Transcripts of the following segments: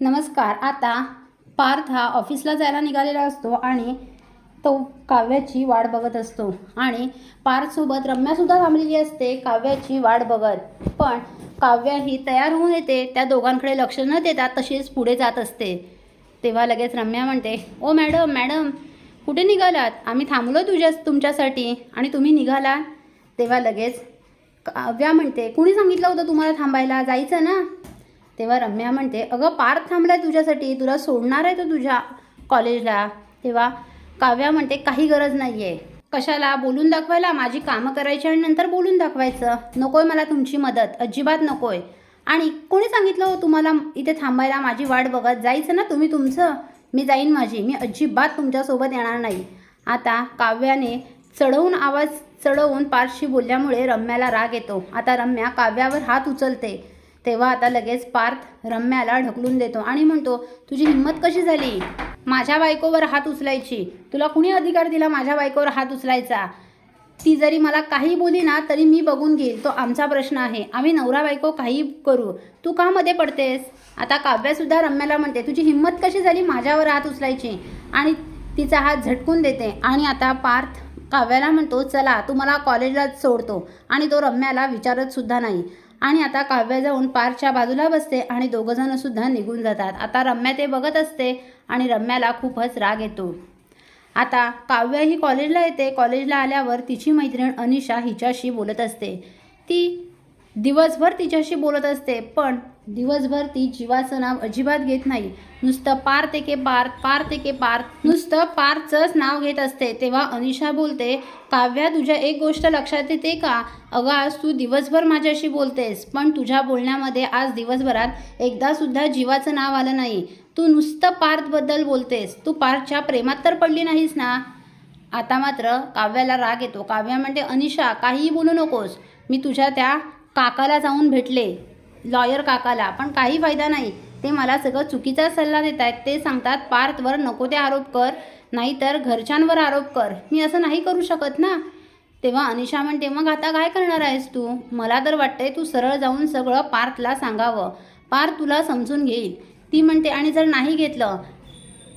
नमस्कार. आता पार्थ हा ऑफिसला जायला निघालेला असतो आणि तो काव्याची वाट बघत असतो. आणि पार्थसोबत रम्यासुद्धा थांबलेली असते काव्याची वाट बघत. पण काव्य ही तयार होऊन येते त्या दोघांकडे लक्ष न देता तशीच पुढे जात असते. तेव्हा लगेच रम्या म्हणते ओ मॅडम मॅडम कुठे निघालात? आम्ही थांबलो तुझ्या तुमच्यासाठी आणि तुम्ही निघाला तेव्हा लगेच काव्या म्हणते कुणी सांगितलं होतं तुम्हाला थांबायला? जायचं ना. तेव्हा रम्या म्हणते अगं पार्थ थांबलाय तुझ्यासाठी तुला सोडणार आहे तो तुझ्या कॉलेजला तेव्हा काव्या म्हणते काही गरज नाही आहे कशाला? बोलून दाखवायला? माझी कामं करायची आणि नंतर बोलून दाखवायचं. नकोय मला तुमची मदत. अजिबात नकोय. आणि कोणी सांगितलं हो तुम्हाला इथे थांबायला माझी वाट बघत जायचं ना तुम्ही तुमचं? मी जाईन माझी. मी अजिबात तुमच्यासोबत येणार नाही. आता काव्याने चढवून आवाज चढवून पारशी बोलल्यामुळे रम्याला राग येतो. आता रम्या काव्यावर हात उचलते. तेव्हा आता लगेच पार्थ रम्याला ढकलून देतो आणि म्हणतो तुझी हिंमत कशी झाली? माझ्या बायकोवर हात उचलायची. तुला कुणी अधिकार दिला माझ्या बायकोवर हात उचलायचा? ती जरी मला काही बोली ना तरी मी बघून घेईल. तो आमचा प्रश्न आहे. आम्ही नवरा बायको काही करू. तू का मध्ये पडतेस? आता काव्यासुद्धा रम्याला म्हणते तुझी हिंमत कशी झाली माझ्यावर हात उचलायची? आणि तिचा हात झटकून देते. आणि आता पार्थ काव्याला म्हणतो चला तू मला कॉलेजलाच सोडतो. आणि तो रम्याला विचारत सुद्धा नाही. आणि आता काव्य जाऊन पार्कच्या बाजूला बसते आणि दोघंजणं सुद्धा निघून जातात. आता रम्या ते बघत असते आणि रम्याला खूपच राग येतो. आता काव्य ही कॉलेजला येते. कॉलेजला आल्यावर तिची मैत्रीण अनिशा हिच्याशी बोलत असते. ती दिवसभर तिच्याशी बोलत असते पण दिवसभर ती जीवाचं नाव अजिबात घेत नाही. नुसतं पार ते के पार पार ते के पार नुसतं पारचंच नाव घेत असते. तेव्हा अनिशा बोलते काव्या तुझ्या एक गोष्ट लक्षात येते का? अगं आज तू दिवसभर माझ्याशी बोलतेस पण तुझ्या बोलण्यामध्ये आज दिवसभरात एकदासुद्धा जीवाचं नाव आलं नाही. तू नुसतं पार्थबद्दल बोलतेस तू पार्थच्या प्रेमात तर पडली नाहीस ना? आता मात्र काव्याला राग येतो. काव्या म्हणते अनिशा काहीही बोलू नकोस. मी तुझ्या त्या काकाला जाऊन भेटले. लॉयर काकाला. पण काही फायदा नाही. ते मला सगळं चुकीचा सल्ला देत आहेत ते सांगतात पार्थवर नको ते आरोप कर. नाहीतर घरच्यांवर आरोप कर. मी असं नाही करू शकत ना. तेव्हा अनिशा म्हणते मग आता काय करणार आहेस तू? मला तर वाटतंय तू सरळ जाऊन सगळं पार्थला सांगावं. पार्थ तुला समजून घेईल. ती म्हणते आणि जर नाही घेतलं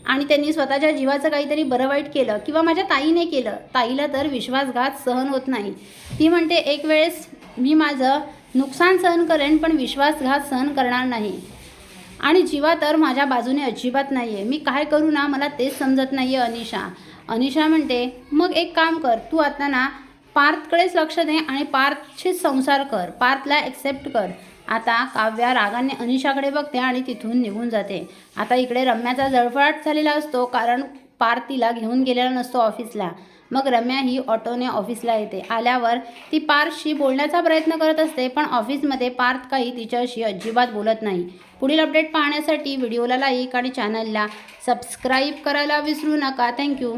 आणि त्यांनी स्वतःच्या जीवाचं काहीतरी बरं वाईट केलं किंवा माझ्या ताईने केलं ताईला तर विश्वासघात सहन होत नाही. ती म्हणते एक वेळेस मी माझं नुकसान सहन करेन पण विश्वासघात सहन करणार नाही. आणि जीवा तर माझ्या बाजूने अजिबात नाही आहे मी काय करू ना मला तेच समजत नाही आहे अनिशा. अनिशा म्हणते मग एक काम कर तू आता ना पार्थकडेच लक्ष दे आणि पार्थशीच संसार कर. पार्थला ॲक्सेप्ट कर. आता काव्या रागाने अनिशाकडे बघते आणि तिथून निघून जाते. आता इकडे रम्याचा जळफळाट झालेला असतो कारण पार्थ तिला घेऊन गेलेला नसतो ऑफिसला मग रम्या ही ऑटोने ऑफिसला येते. आल्यावर ती पार्थशी बोलण्याचा प्रयत्न करत असते पण ऑफिसमध्ये पार्थ काही तिच्याशी अजिबात बोलत नाही. पुढील अपडेट पाहण्यासाठी व्हिडिओला लाईक आणि चॅनलला सबस्क्राईब करायला विसरू नका. थँक्यू